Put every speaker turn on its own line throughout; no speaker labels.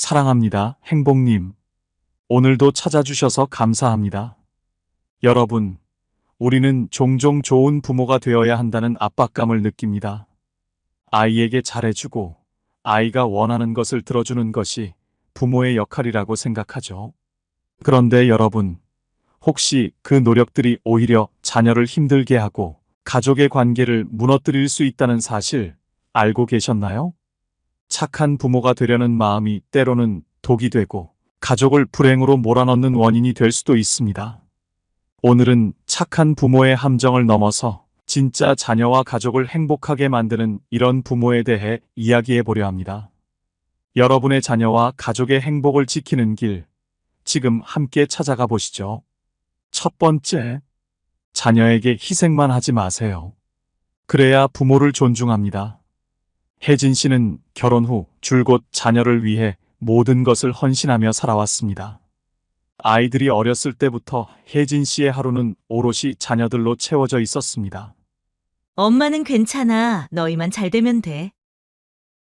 사랑합니다. 행복님. 오늘도 찾아주셔서 감사합니다. 여러분, 우리는 종종 좋은 부모가 되어야 한다는 압박감을 느낍니다. 아이에게 잘해주고 아이가 원하는 것을 들어주는 것이 부모의 역할이라고 생각하죠. 그런데 여러분, 혹시 그 노력들이 오히려 자녀를 힘들게 하고 가족의 관계를 무너뜨릴 수 있다는 사실 알고 계셨나요? 착한 부모가 되려는 마음이 때로는 독이 되고 가족을 불행으로 몰아넣는 원인이 될 수도 있습니다. 오늘은 착한 부모의 함정을 넘어서 진짜 자녀와 가족을 행복하게 만드는 이런 부모에 대해 이야기해 보려 합니다. 여러분의 자녀와 가족의 행복을 지키는 길, 지금 함께 찾아가 보시죠. 첫 번째, 자녀에게 희생만 하지 마세요. 그래야 부모를 존중합니다. 혜진 씨는 결혼 후 줄곧 자녀를 위해 모든 것을 헌신하며 살아왔습니다. 아이들이 어렸을 때부터 혜진 씨의 하루는 오롯이 자녀들로 채워져 있었습니다.
엄마는 괜찮아. 너희만 잘 되면 돼.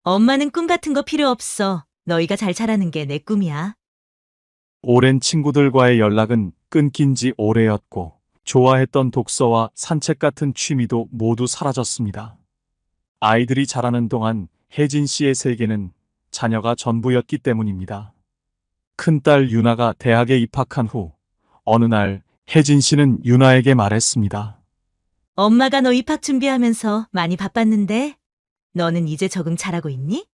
엄마는 꿈 같은 거 필요 없어. 너희가 잘 자라는 게 내 꿈이야.
오랜 친구들과의 연락은 끊긴 지 오래였고, 좋아했던 독서와 산책 같은 취미도 모두 사라졌습니다. 아이들이 자라는 동안 혜진 씨의 세계는 자녀가 전부였기 때문입니다. 큰딸 유나가 대학에 입학한 후, 어느 날 혜진 씨는 유나에게 말했습니다.
엄마가 너 입학 준비하면서 많이 바빴는데 너는 이제 적응 잘하고 있니?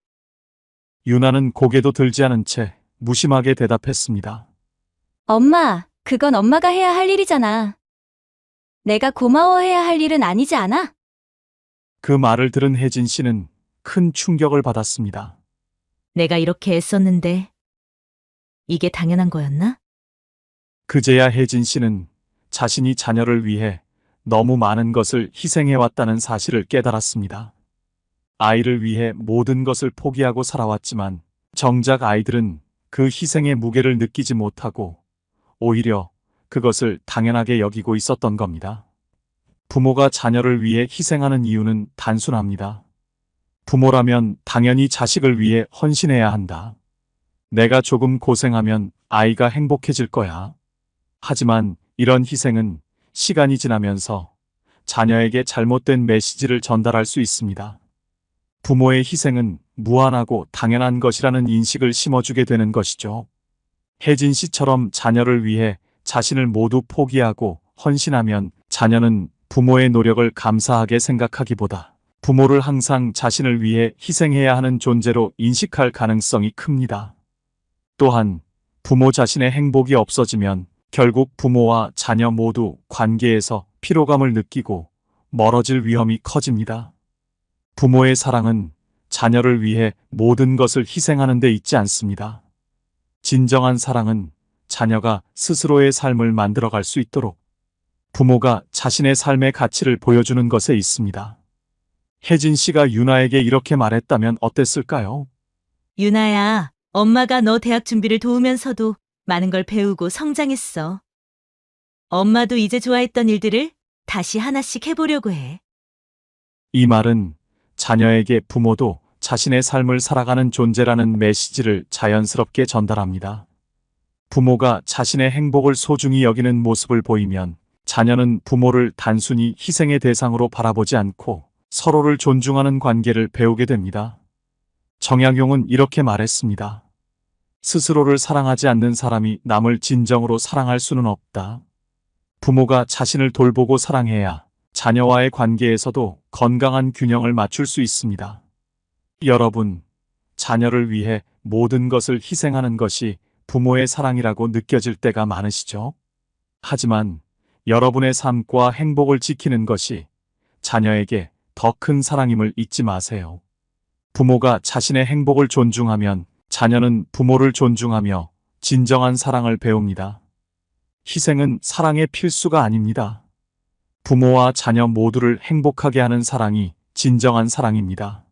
유나는 고개도 들지 않은 채 무심하게 대답했습니다.
엄마, 그건 엄마가 해야 할 일이잖아. 내가 고마워해야 할 일은 아니지 않아?
그 말을 들은 혜진 씨는 큰 충격을 받았습니다.
내가 이렇게 애썼는데 이게 당연한 거였나?
그제야 혜진 씨는 자신이 자녀를 위해 너무 많은 것을 희생해왔다는 사실을 깨달았습니다. 아이를 위해 모든 것을 포기하고 살아왔지만 정작 아이들은 그 희생의 무게를 느끼지 못하고 오히려 그것을 당연하게 여기고 있었던 겁니다. 부모가 자녀를 위해 희생하는 이유는 단순합니다. 부모라면 당연히 자식을 위해 헌신해야 한다. 내가 조금 고생하면 아이가 행복해질 거야. 하지만 이런 희생은 시간이 지나면서 자녀에게 잘못된 메시지를 전달할 수 있습니다. 부모의 희생은 무한하고 당연한 것이라는 인식을 심어주게 되는 것이죠. 혜진 씨처럼 자녀를 위해 자신을 모두 포기하고 헌신하면 자녀는 부모의 노력을 감사하게 생각하기보다 부모를 항상 자신을 위해 희생해야 하는 존재로 인식할 가능성이 큽니다. 또한 부모 자신의 행복이 없어지면 결국 부모와 자녀 모두 관계에서 피로감을 느끼고 멀어질 위험이 커집니다. 부모의 사랑은 자녀를 위해 모든 것을 희생하는 데 있지 않습니다. 진정한 사랑은 자녀가 스스로의 삶을 만들어갈 수 있도록 부모가 자신의 삶의 가치를 보여주는 것에 있습니다. 혜진 씨가 유나에게 이렇게 말했다면 어땠을까요?
유나야, 엄마가 너 대학 준비를 도우면서도 많은 걸 배우고 성장했어. 엄마도 이제 좋아했던 일들을 다시 하나씩 해보려고 해.
이 말은 자녀에게 부모도 자신의 삶을 살아가는 존재라는 메시지를 자연스럽게 전달합니다. 부모가 자신의 행복을 소중히 여기는 모습을 보이면 자녀는 부모를 단순히 희생의 대상으로 바라보지 않고 서로를 존중하는 관계를 배우게 됩니다. 정약용은 이렇게 말했습니다. 스스로를 사랑하지 않는 사람이 남을 진정으로 사랑할 수는 없다. 부모가 자신을 돌보고 사랑해야 자녀와의 관계에서도 건강한 균형을 맞출 수 있습니다. 여러분, 자녀를 위해 모든 것을 희생하는 것이 부모의 사랑이라고 느껴질 때가 많으시죠? 하지만 여러분의 삶과 행복을 지키는 것이 자녀에게 더 큰 사랑임을 잊지 마세요. 부모가 자신의 행복을 존중하면 자녀는 부모를 존중하며 진정한 사랑을 배웁니다. 희생은 사랑의 필수가 아닙니다. 부모와 자녀 모두를 행복하게 하는 사랑이 진정한 사랑입니다.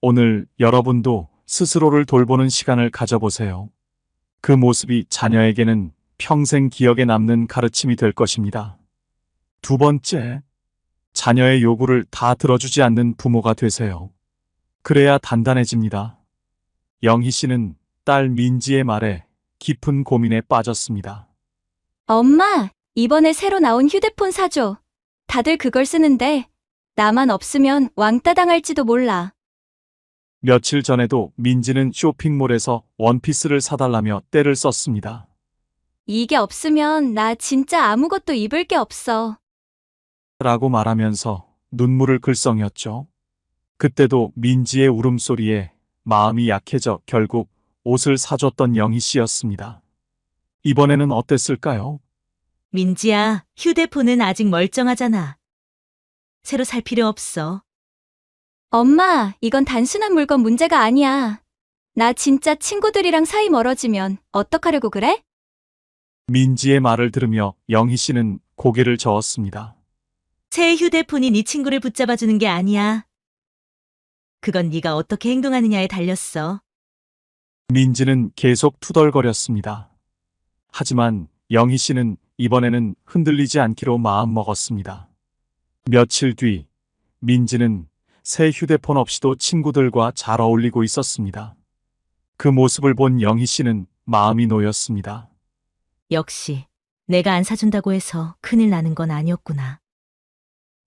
오늘 여러분도 스스로를 돌보는 시간을 가져보세요. 그 모습이 자녀에게는 평생 기억에 남는 가르침이 될 것입니다. 두 번째, 자녀의 요구를 다 들어주지 않는 부모가 되세요. 그래야 단단해집니다. 영희 씨는 딸 민지의 말에 깊은 고민에 빠졌습니다.
엄마, 이번에 새로 나온 휴대폰 사줘. 다들 그걸 쓰는데 나만 없으면 왕따 당할지도 몰라.
며칠 전에도 민지는 쇼핑몰에서 원피스를 사달라며 떼를 썼습니다.
이게 없으면 나 진짜 아무것도 입을 게 없어.
라고 말하면서 눈물을 글썽였죠. 그때도 민지의 울음소리에 마음이 약해져 결국 옷을 사줬던 영희 씨였습니다. 이번에는 어땠을까요?
민지야, 휴대폰은 아직 멀쩡하잖아. 새로 살 필요 없어.
엄마, 이건 단순한 물건 문제가 아니야. 나 진짜 친구들이랑 사이 멀어지면 어떡하려고 그래?
민지의 말을 들으며 영희 씨는 고개를 저었습니다.
새 휴대폰이 네 친구를 붙잡아주는 게 아니야. 그건 네가 어떻게 행동하느냐에 달렸어.
민지는 계속 투덜거렸습니다. 하지만 영희 씨는 이번에는 흔들리지 않기로 마음먹었습니다. 며칠 뒤 민지는 새 휴대폰 없이도 친구들과 잘 어울리고 있었습니다. 그 모습을 본 영희 씨는 마음이 놓였습니다.
역시 내가 안 사준다고 해서 큰일 나는 건 아니었구나.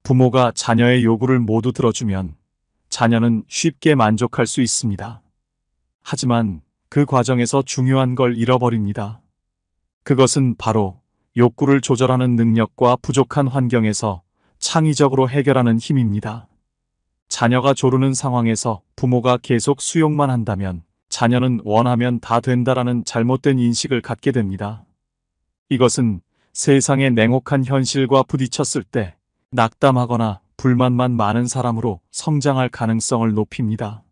부모가 자녀의 요구를 모두 들어주면 자녀는 쉽게 만족할 수 있습니다. 하지만 그 과정에서 중요한 걸 잃어버립니다. 그것은 바로 욕구를 조절하는 능력과 부족한 환경에서 창의적으로 해결하는 힘입니다. 자녀가 조르는 상황에서 부모가 계속 수용만 한다면 자녀는 원하면 다 된다라는 잘못된 인식을 갖게 됩니다. 이것은 세상의 냉혹한 현실과 부딪혔을 때 낙담하거나 불만만 많은 사람으로 성장할 가능성을 높입니다.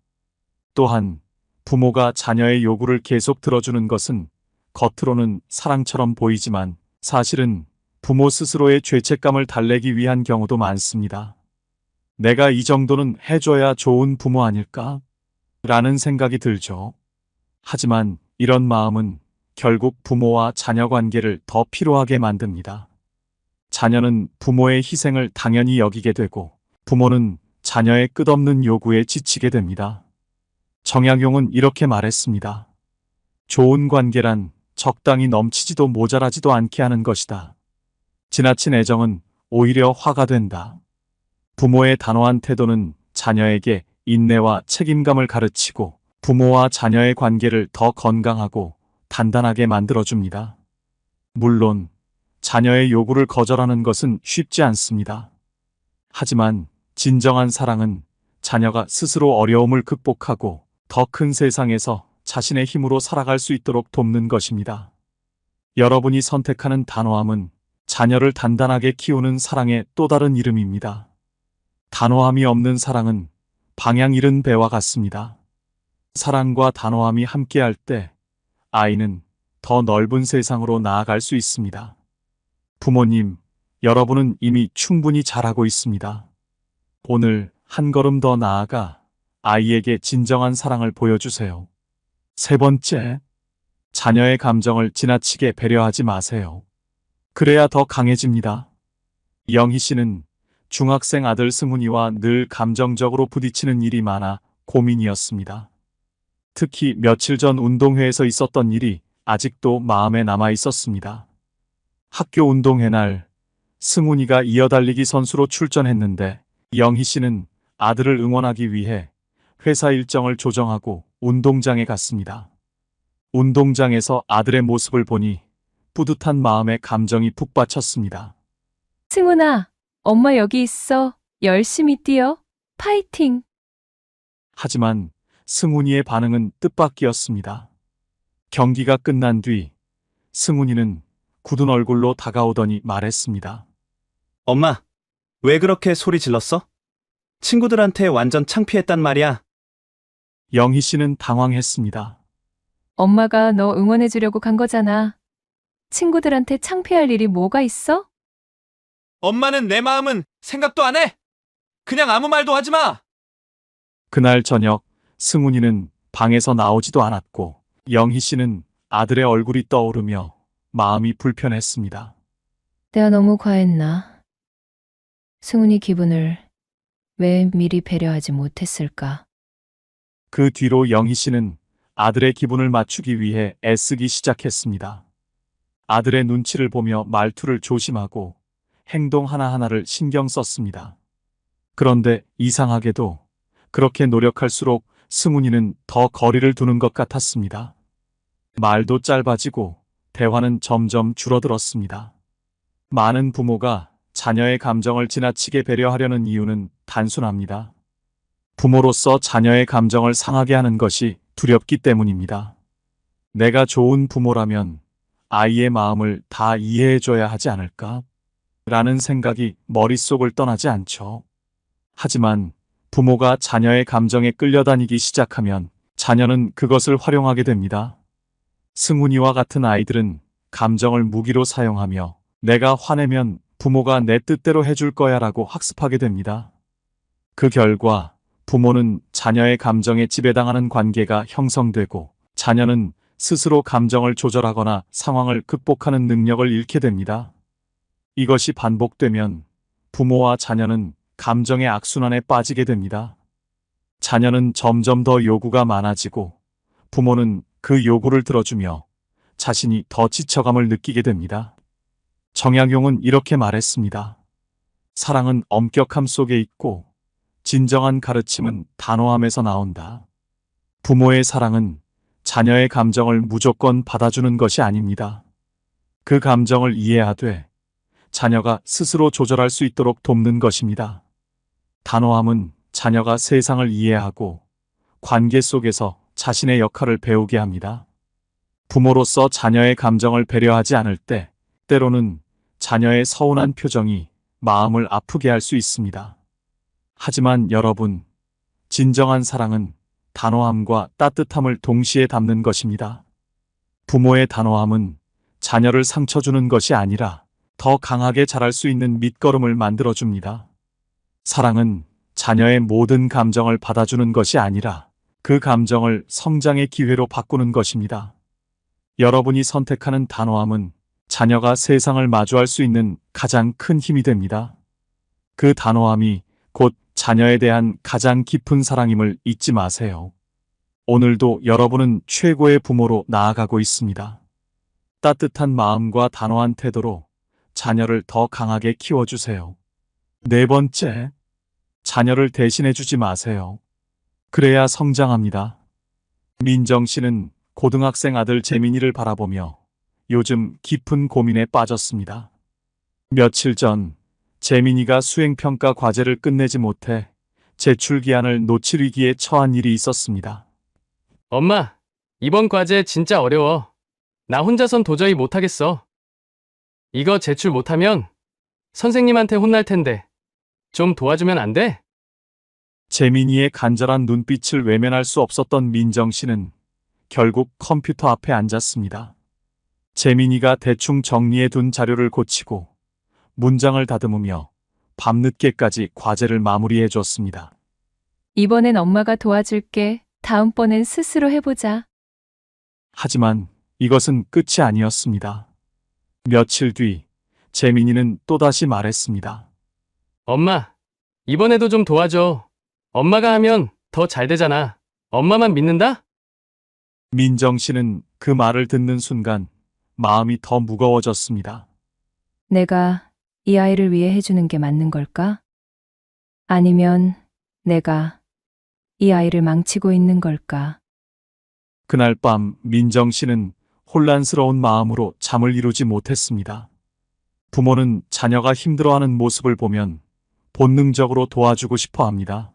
또한 부모가 자녀의 요구를 계속 들어주는 것은 겉으로는 사랑처럼 보이지만 사실은 부모 스스로의 죄책감을 달래기 위한 경우도 많습니다. 내가 이 정도는 해줘야 좋은 부모 아닐까? 라는 생각이 들죠. 하지만 이런 마음은 결국 부모와 자녀 관계를 더 피로하게 만듭니다. 자녀는 부모의 희생을 당연히 여기게 되고 부모는 자녀의 끝없는 요구에 지치게 됩니다. 정약용은 이렇게 말했습니다. 좋은 관계란 적당히 넘치지도 모자라지도 않게 하는 것이다. 지나친 애정은 오히려 화가 된다. 부모의 단호한 태도는 자녀에게 인내와 책임감을 가르치고 부모와 자녀의 관계를 더 건강하고 단단하게 만들어줍니다. 물론 자녀의 요구를 거절하는 것은 쉽지 않습니다. 하지만 진정한 사랑은 자녀가 스스로 어려움을 극복하고 더 큰 세상에서 자신의 힘으로 살아갈 수 있도록 돕는 것입니다. 여러분이 선택하는 단호함은 자녀를 단단하게 키우는 사랑의 또 다른 이름입니다. 단호함이 없는 사랑은 방향 잃은 배와 같습니다. 사랑과 단호함이 함께할 때 아이는 더 넓은 세상으로 나아갈 수 있습니다. 부모님, 여러분은 이미 충분히 잘하고 있습니다. 오늘 한 걸음 더 나아가 아이에게 진정한 사랑을 보여주세요. 세 번째, 자녀의 감정을 지나치게 배려하지 마세요. 그래야 더 강해집니다. 영희 씨는 중학생 아들 승훈이와 늘 감정적으로 부딪히는 일이 많아 고민이었습니다. 특히 며칠 전 운동회에서 있었던 일이 아직도 마음에 남아 있었습니다. 학교 운동회 날 승훈이가 이어달리기 선수로 출전했는데 영희 씨는 아들을 응원하기 위해 회사 일정을 조정하고 운동장에 갔습니다. 운동장에서 아들의 모습을 보니 뿌듯한 마음에 감정이 북받쳤습니다.
승훈아, 엄마 여기 있어. 열심히 뛰어. 파이팅.
하지만 승훈이의 반응은 뜻밖이었습니다. 경기가 끝난 뒤 승훈이는 굳은 얼굴로 다가오더니 말했습니다.
엄마, 왜 그렇게 소리 질렀어? 친구들한테 완전 창피했단 말이야.
영희 씨는 당황했습니다.
엄마가 너 응원해 주려고 간 거잖아. 친구들한테 창피할 일이 뭐가 있어?
엄마는 내 마음은 생각도 안 해. 그냥 아무 말도 하지 마.
그날 저녁 승훈이는 방에서 나오지도 않았고 영희 씨는 아들의 얼굴이 떠오르며 마음이 불편했습니다.
내가 너무 과했나? 승훈이 기분을 왜 미리 배려하지 못했을까?
그 뒤로 영희 씨는 아들의 기분을 맞추기 위해 애쓰기 시작했습니다. 아들의 눈치를 보며 말투를 조심하고 행동 하나하나를 신경 썼습니다. 그런데 이상하게도 그렇게 노력할수록 승훈이는 더 거리를 두는 것 같았습니다. 말도 짧아지고 대화는 점점 줄어들었습니다. 많은 부모가 자녀의 감정을 지나치게 배려하려는 이유는 단순합니다. 부모로서 자녀의 감정을 상하게 하는 것이 두렵기 때문입니다. 내가 좋은 부모라면 아이의 마음을 다 이해해줘야 하지 않을까? 라는 생각이 머릿속을 떠나지 않죠. 하지만 부모가 자녀의 감정에 끌려다니기 시작하면 자녀는 그것을 활용하게 됩니다. 승훈이와 같은 아이들은 감정을 무기로 사용하며 내가 화내면 부모가 내 뜻대로 해줄 거야 라고 학습하게 됩니다. 그 결과 부모는 자녀의 감정에 지배당하는 관계가 형성되고 자녀는 스스로 감정을 조절하거나 상황을 극복하는 능력을 잃게 됩니다. 이것이 반복되면 부모와 자녀는 감정의 악순환에 빠지게 됩니다. 자녀는 점점 더 요구가 많아지고 부모는 그 요구를 들어주며 자신이 더 지쳐감을 느끼게 됩니다. 정약용은 이렇게 말했습니다. 사랑은 엄격함 속에 있고 진정한 가르침은 단호함에서 나온다. 부모의 사랑은 자녀의 감정을 무조건 받아주는 것이 아닙니다. 그 감정을 이해하되 자녀가 스스로 조절할 수 있도록 돕는 것입니다. 단호함은 자녀가 세상을 이해하고 관계 속에서 자신의 역할을 배우게 합니다. 부모로서 자녀의 감정을 배려하지 않을 때 때로는 자녀의 서운한 표정이 마음을 아프게 할 수 있습니다. 하지만 여러분, 진정한 사랑은 단호함과 따뜻함을 동시에 담는 것입니다. 부모의 단호함은 자녀를 상처 주는 것이 아니라 더 강하게 자랄 수 있는 밑거름을 만들어줍니다. 사랑은 자녀의 모든 감정을 받아주는 것이 아니라 그 감정을 성장의 기회로 바꾸는 것입니다. 여러분이 선택하는 단호함은 자녀가 세상을 마주할 수 있는 가장 큰 힘이 됩니다. 그 단호함이 곧 자녀에 대한 가장 깊은 사랑임을 잊지 마세요. 오늘도 여러분은 최고의 부모로 나아가고 있습니다. 따뜻한 마음과 단호한 태도로 자녀를 더 강하게 키워주세요. 네 번째, 자녀를 대신해주지 마세요. 그래야 성장합니다. 민정 씨는 고등학생 아들 재민이를 바라보며 요즘 깊은 고민에 빠졌습니다. 며칠 전 재민이가 수행평가 과제를 끝내지 못해 제출 기한을 놓칠 위기에 처한 일이 있었습니다.
엄마, 이번 과제 진짜 어려워. 나 혼자선 도저히 못하겠어. 이거 제출 못하면 선생님한테 혼날 텐데. 좀 도와주면 안 돼?
재민이의 간절한 눈빛을 외면할 수 없었던 민정 씨는 결국 컴퓨터 앞에 앉았습니다. 재민이가 대충 정리해 둔 자료를 고치고 문장을 다듬으며 밤늦게까지 과제를 마무리해 줬습니다.
이번엔 엄마가 도와줄게. 다음번엔 스스로 해보자.
하지만 이것은 끝이 아니었습니다. 며칠 뒤 재민이는 또다시 말했습니다.
엄마, 이번에도 좀 도와줘. 엄마가 하면 더 잘 되잖아. 엄마만 믿는다?
민정 씨는 그 말을 듣는 순간 마음이 더 무거워졌습니다.
내가 이 아이를 위해 해주는 게 맞는 걸까? 아니면 내가 이 아이를 망치고 있는 걸까?
그날 밤 민정 씨는 혼란스러운 마음으로 잠을 이루지 못했습니다. 부모는 자녀가 힘들어하는 모습을 보면 본능적으로 도와주고 싶어 합니다.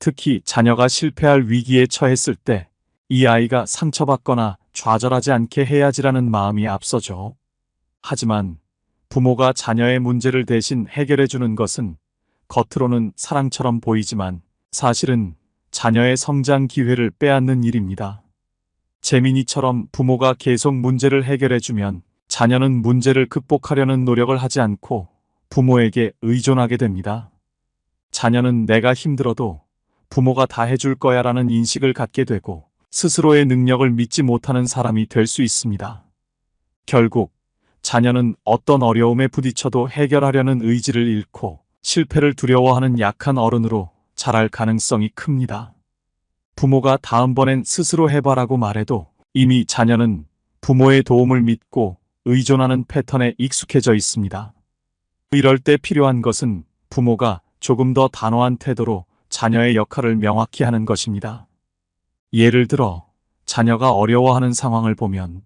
특히 자녀가 실패할 위기에 처했을 때 이 아이가 상처받거나 좌절하지 않게 해야지라는 마음이 앞서죠. 하지만 부모가 자녀의 문제를 대신 해결해 주는 것은 겉으로는 사랑처럼 보이지만 사실은 자녀의 성장 기회를 빼앗는 일입니다. 재민이처럼 부모가 계속 문제를 해결해주면 자녀는 문제를 극복하려는 노력을 하지 않고 부모에게 의존하게 됩니다. 자녀는 내가 힘들어도 부모가 다 해줄 거야 라는 인식을 갖게 되고 스스로의 능력을 믿지 못하는 사람이 될 수 있습니다. 결국 자녀는 어떤 어려움에 부딪혀도 해결하려는 의지를 잃고 실패를 두려워하는 약한 어른으로 자랄 가능성이 큽니다. 부모가 다음번엔 스스로 해봐라고 말해도 이미 자녀는 부모의 도움을 믿고 의존하는 패턴에 익숙해져 있습니다. 이럴 때 필요한 것은 부모가 조금 더 단호한 태도로 자녀의 역할을 명확히 하는 것입니다. 예를 들어, 자녀가 어려워하는 상황을 보면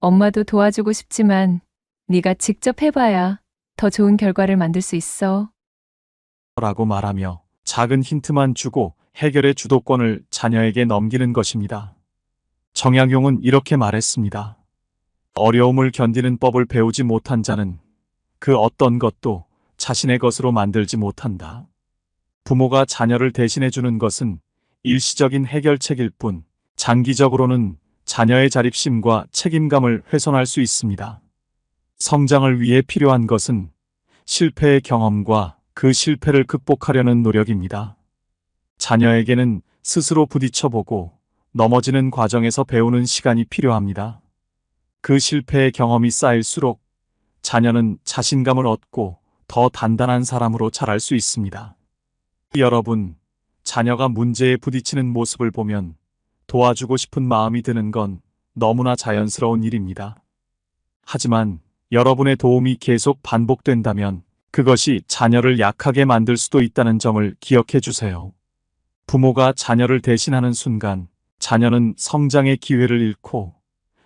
엄마도 도와주고 싶지만 네가 직접 해봐야 더 좋은 결과를 만들 수 있어.
라고 말하며 작은 힌트만 주고 해결의 주도권을 자녀에게 넘기는 것입니다. 정약용은 이렇게 말했습니다. 어려움을 견디는 법을 배우지 못한 자는 그 어떤 것도 자신의 것으로 만들지 못한다. 부모가 자녀를 대신해 주는 것은 일시적인 해결책일 뿐 장기적으로는 자녀의 자립심과 책임감을 훼손할 수 있습니다. 성장을 위해 필요한 것은 실패의 경험과 그 실패를 극복하려는 노력입니다. 자녀에게는 스스로 부딪혀보고 넘어지는 과정에서 배우는 시간이 필요합니다. 그 실패의 경험이 쌓일수록 자녀는 자신감을 얻고 더 단단한 사람으로 자랄 수 있습니다. 여러분, 자녀가 문제에 부딪히는 모습을 보면 도와주고 싶은 마음이 드는 건 너무나 자연스러운 일입니다. 하지만 여러분의 도움이 계속 반복된다면 그것이 자녀를 약하게 만들 수도 있다는 점을 기억해 주세요. 부모가 자녀를 대신하는 순간 자녀는 성장의 기회를 잃고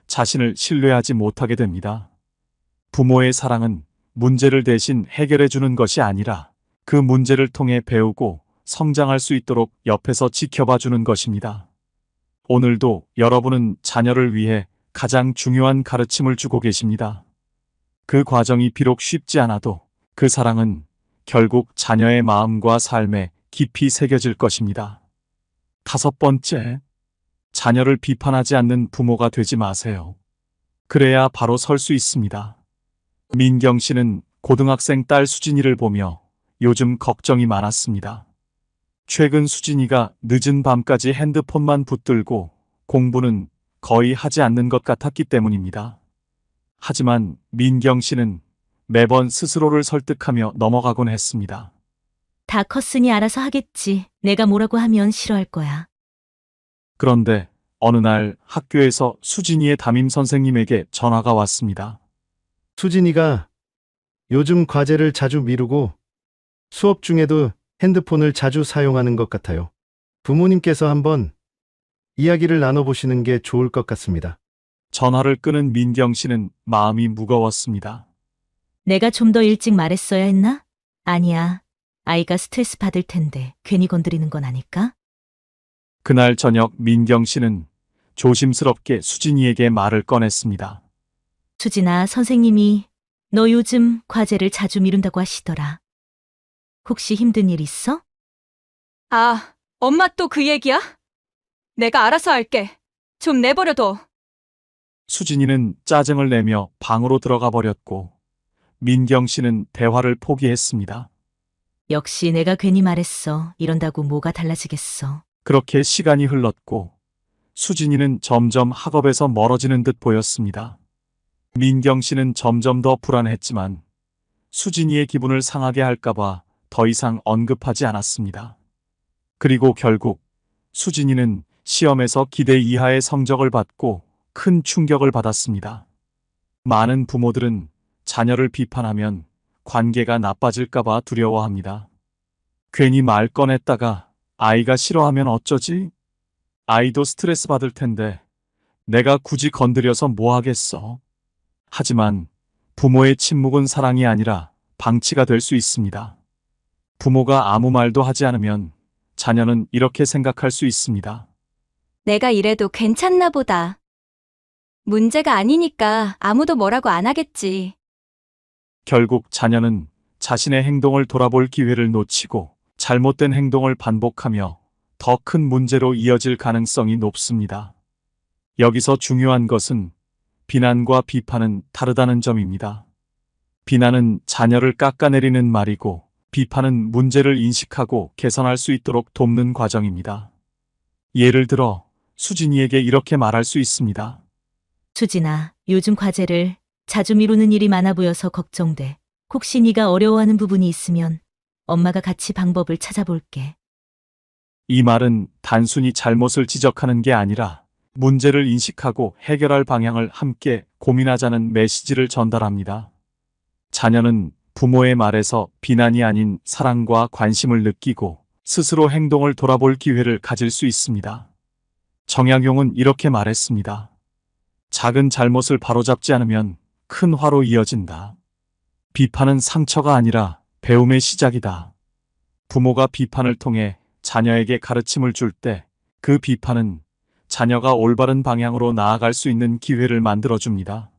자신을 신뢰하지 못하게 됩니다. 부모의 사랑은 문제를 대신 해결해 주는 것이 아니라 그 문제를 통해 배우고 성장할 수 있도록 옆에서 지켜봐 주는 것입니다. 오늘도 여러분은 자녀를 위해 가장 중요한 가르침을 주고 계십니다. 그 과정이 비록 쉽지 않아도 그 사랑은 결국 자녀의 마음과 삶에 깊이 새겨질 것입니다. 다섯 번째, 자녀를 비판하지 않는 부모가 되지 마세요. 그래야 바로 설 수 있습니다. 민경 씨는 고등학생 딸 수진이를 보며 요즘 걱정이 많았습니다. 최근 수진이가 늦은 밤까지 핸드폰만 붙들고 공부는 거의 하지 않는 것 같았기 때문입니다. 하지만 민경 씨는 매번 스스로를 설득하며 넘어가곤 했습니다.
다 컸으니 알아서 하겠지. 내가 뭐라고 하면 싫어할 거야.
그런데 어느 날 학교에서 수진이의 담임 선생님에게 전화가 왔습니다.
수진이가 요즘 과제를 자주 미루고 수업 중에도 핸드폰을 자주 사용하는 것 같아요. 부모님께서 한번 이야기를 나눠보시는 게 좋을 것 같습니다.
전화를 끊은 민경 씨는 마음이 무거웠습니다.
내가 좀 더 일찍 말했어야 했나? 아니야. 아이가 스트레스 받을 텐데 괜히 건드리는 건 아닐까?
그날 저녁 민경 씨는 조심스럽게 수진이에게 말을 꺼냈습니다.
수진아, 선생님이 너 요즘 과제를 자주 미룬다고 하시더라. 혹시 힘든 일 있어?
아, 엄마 또 그 얘기야? 내가 알아서 할게. 좀 내버려둬.
수진이는 짜증을 내며 방으로 들어가 버렸고 민경 씨는 대화를 포기했습니다.
역시 내가 괜히 말했어. 이런다고 뭐가 달라지겠어.
그렇게 시간이 흘렀고 수진이는 점점 학업에서 멀어지는 듯 보였습니다. 민경 씨는 점점 더 불안했지만 수진이의 기분을 상하게 할까봐 더 이상 언급하지 않았습니다. 그리고 결국 수진이는 시험에서 기대 이하의 성적을 받고 큰 충격을 받았습니다. 많은 부모들은 자녀를 비판하면 관계가 나빠질까봐 두려워합니다. 괜히 말 꺼냈다가 아이가 싫어하면 어쩌지? 아이도 스트레스 받을 텐데 내가 굳이 건드려서 뭐 하겠어? 하지만 부모의 침묵은 사랑이 아니라 방치가 될 수 있습니다. 부모가 아무 말도 하지 않으면 자녀는 이렇게 생각할 수 있습니다.
내가 이래도 괜찮나 보다. 문제가 아니니까 아무도 뭐라고 안 하겠지.
결국 자녀는 자신의 행동을 돌아볼 기회를 놓치고 잘못된 행동을 반복하며 더 큰 문제로 이어질 가능성이 높습니다. 여기서 중요한 것은 비난과 비판은 다르다는 점입니다. 비난은 자녀를 깎아내리는 말이고 비판은 문제를 인식하고 개선할 수 있도록 돕는 과정입니다. 예를 들어 수진이에게 이렇게 말할 수 있습니다.
수진아, 요즘 과제를 자주 미루는 일이 많아 보여서 걱정돼. 혹시 네가 어려워하는 부분이 있으면 엄마가 같이 방법을 찾아볼게.
이 말은 단순히 잘못을 지적하는 게 아니라 문제를 인식하고 해결할 방향을 함께 고민하자는 메시지를 전달합니다. 자녀는 부모의 말에서 비난이 아닌 사랑과 관심을 느끼고 스스로 행동을 돌아볼 기회를 가질 수 있습니다. 정약용은 이렇게 말했습니다. 작은 잘못을 바로잡지 않으면 큰 화로 이어진다. 비판은 상처가 아니라 배움의 시작이다. 부모가 비판을 통해 자녀에게 가르침을 줄 때 그 비판은 자녀가 올바른 방향으로 나아갈 수 있는 기회를 만들어줍니다.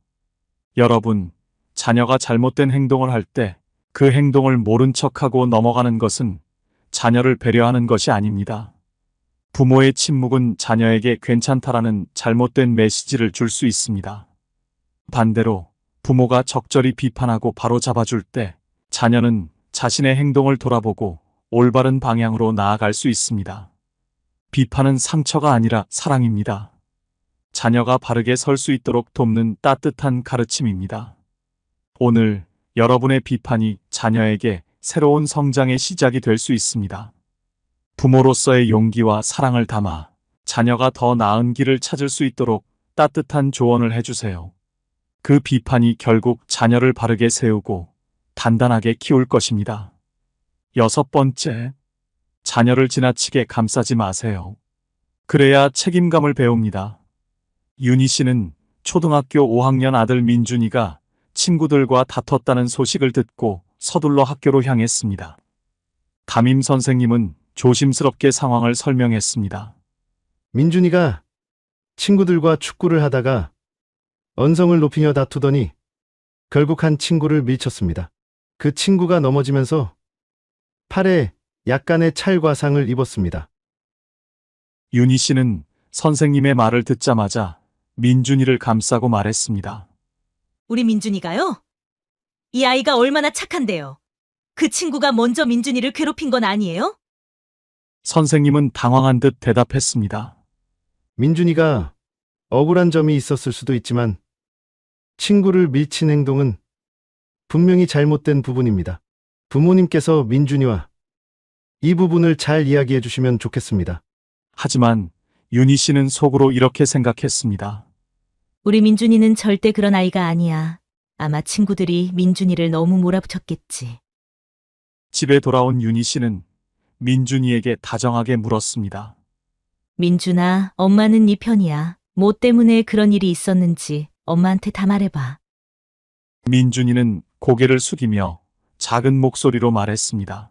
여러분, 자녀가 잘못된 행동을 할 때 그 행동을 모른 척하고 넘어가는 것은 자녀를 배려하는 것이 아닙니다. 부모의 침묵은 자녀에게 괜찮다라는 잘못된 메시지를 줄 수 있습니다. 반대로 부모가 적절히 비판하고 바로 잡아줄 때 자녀는 자신의 행동을 돌아보고 올바른 방향으로 나아갈 수 있습니다. 비판은 상처가 아니라 사랑입니다. 자녀가 바르게 설 수 있도록 돕는 따뜻한 가르침입니다. 오늘 여러분의 비판이 자녀에게 새로운 성장의 시작이 될 수 있습니다. 부모로서의 용기와 사랑을 담아 자녀가 더 나은 길을 찾을 수 있도록 따뜻한 조언을 해주세요. 그 비판이 결국 자녀를 바르게 세우고 단단하게 키울 것입니다. 여섯 번째, 자녀를 지나치게 감싸지 마세요. 그래야 책임감을 배웁니다. 윤희 씨는 초등학교 5학년 아들 민준이가 친구들과 다퉜다는 소식을 듣고 서둘러 학교로 향했습니다. 담임 선생님은 조심스럽게 상황을 설명했습니다.
민준이가 친구들과 축구를 하다가 언성을 높이며 다투더니 결국 한 친구를 밀쳤습니다. 그 친구가 넘어지면서 팔에 약간의 찰과상을 입었습니다.
윤희 씨는 선생님의 말을 듣자마자 민준이를 감싸고 말했습니다.
우리 민준이가요? 이 아이가 얼마나 착한데요. 그 친구가 먼저 민준이를 괴롭힌 건 아니에요?
선생님은 당황한 듯 대답했습니다.
민준이가 억울한 점이 있었을 수도 있지만 친구를 밀친 행동은 분명히 잘못된 부분입니다. 부모님께서 민준이와 이 부분을 잘 이야기해 주시면 좋겠습니다.
하지만 윤희 씨는 속으로 이렇게 생각했습니다.
우리 민준이는 절대 그런 아이가 아니야. 아마 친구들이 민준이를 너무 몰아붙였겠지.
집에 돌아온 윤희 씨는 민준이에게 다정하게 물었습니다.
민준아, 엄마는 네 편이야. 뭐 때문에 그런 일이 있었는지 엄마한테 다 말해봐.
민준이는 고개를 숙이며 작은 목소리로 말했습니다.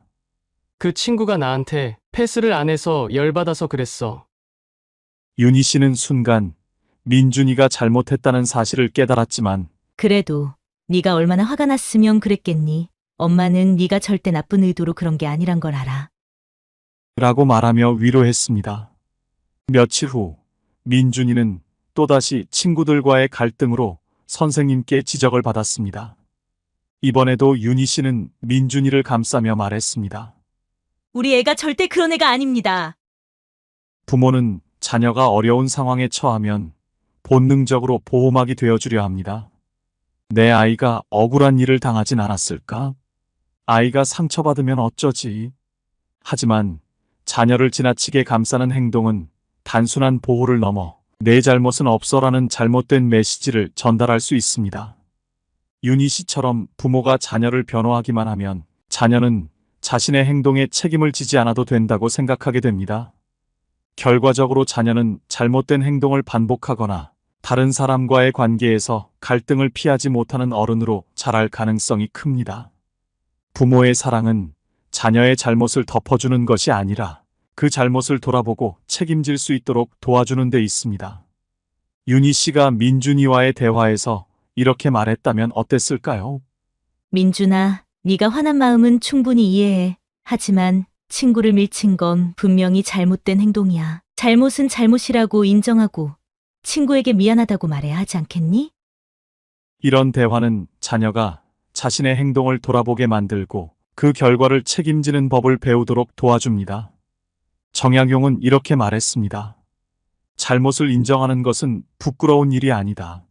그 친구가 나한테 패스를 안 해서 열받아서 그랬어.
윤희 씨는 순간 민준이가 잘못했다는 사실을 깨달았지만
그래도 네가 얼마나 화가 났으면 그랬겠니? 엄마는 네가 절대 나쁜 의도로 그런 게 아니란 걸 알아.
라고 말하며 위로했습니다. 며칠 후 민준이는 또다시 친구들과의 갈등으로 선생님께 지적을 받았습니다. 이번에도 윤희 씨는 민준이를 감싸며 말했습니다.
우리 애가 절대 그런 애가 아닙니다.
부모는 자녀가 어려운 상황에 처하면 본능적으로 보호막이 되어주려 합니다. 내 아이가 억울한 일을 당하진 않았을까? 아이가 상처받으면 어쩌지? 하지만 자녀를 지나치게 감싸는 행동은 단순한 보호를 넘어 내 잘못은 없어라는 잘못된 메시지를 전달할 수 있습니다. 윤희 씨처럼 부모가 자녀를 변호하기만 하면 자녀는 자신의 행동에 책임을 지지 않아도 된다고 생각하게 됩니다. 결과적으로 자녀는 잘못된 행동을 반복하거나 다른 사람과의 관계에서 갈등을 피하지 못하는 어른으로 자랄 가능성이 큽니다. 부모의 사랑은 자녀의 잘못을 덮어주는 것이 아니라 그 잘못을 돌아보고 책임질 수 있도록 도와주는 데 있습니다. 윤희 씨가 민준이와의 대화에서 이렇게 말했다면 어땠을까요?
민준아, 네가 화난 마음은 충분히 이해해. 하지만 친구를 밀친 건 분명히 잘못된 행동이야. 잘못은 잘못이라고 인정하고 친구에게 미안하다고 말해야 하지 않겠니?
이런 대화는 자녀가 자신의 행동을 돌아보게 만들고 그 결과를 책임지는 법을 배우도록 도와줍니다. 정약용은 이렇게 말했습니다. 잘못을 인정하는 것은 부끄러운 일이 아니다.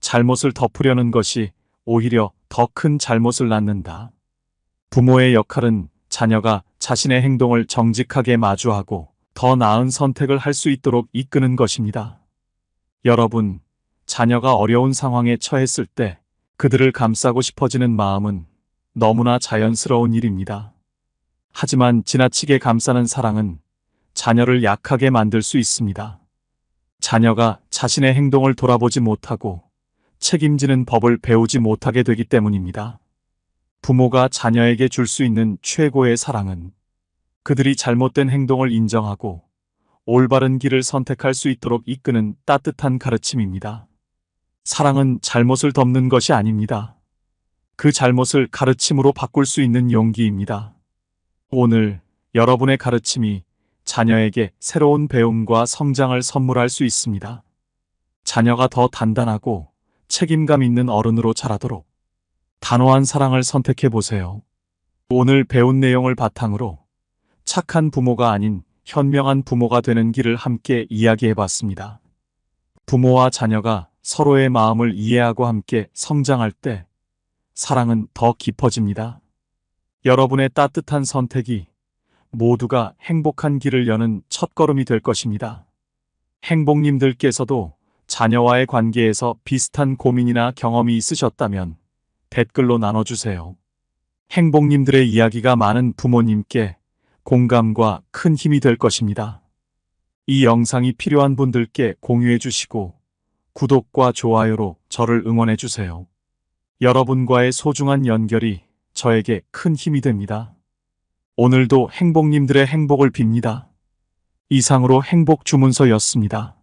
잘못을 덮으려는 것이 오히려 더 큰 잘못을 낳는다. 부모의 역할은 자녀가 자신의 행동을 정직하게 마주하고 더 나은 선택을 할 수 있도록 이끄는 것입니다. 여러분, 자녀가 어려운 상황에 처했을 때 그들을 감싸고 싶어지는 마음은 너무나 자연스러운 일입니다. 하지만 지나치게 감싸는 사랑은 자녀를 약하게 만들 수 있습니다. 자녀가 자신의 행동을 돌아보지 못하고 책임지는 법을 배우지 못하게 되기 때문입니다. 부모가 자녀에게 줄 수 있는 최고의 사랑은 그들이 잘못된 행동을 인정하고 올바른 길을 선택할 수 있도록 이끄는 따뜻한 가르침입니다. 사랑은 잘못을 덮는 것이 아닙니다. 그 잘못을 가르침으로 바꿀 수 있는 용기입니다. 오늘 여러분의 가르침이 자녀에게 새로운 배움과 성장을 선물할 수 있습니다. 자녀가 더 단단하고 책임감 있는 어른으로 자라도록 단호한 사랑을 선택해 보세요. 오늘 배운 내용을 바탕으로 착한 부모가 아닌 현명한 부모가 되는 길을 함께 이야기해 봤습니다. 부모와 자녀가 서로의 마음을 이해하고 함께 성장할 때 사랑은 더 깊어집니다. 여러분의 따뜻한 선택이 모두가 행복한 길을 여는 첫걸음이 될 것입니다. 행복님들께서도 자녀와의 관계에서 비슷한 고민이나 경험이 있으셨다면 댓글로 나눠주세요. 행복님들의 이야기가 많은 부모님께 공감과 큰 힘이 될 것입니다. 이 영상이 필요한 분들께 공유해 주시고 구독과 좋아요로 저를 응원해 주세요. 여러분과의 소중한 연결이 저에게 큰 힘이 됩니다. 오늘도 행복님들의 행복을 빕니다. 이상으로 행복 주문서였습니다.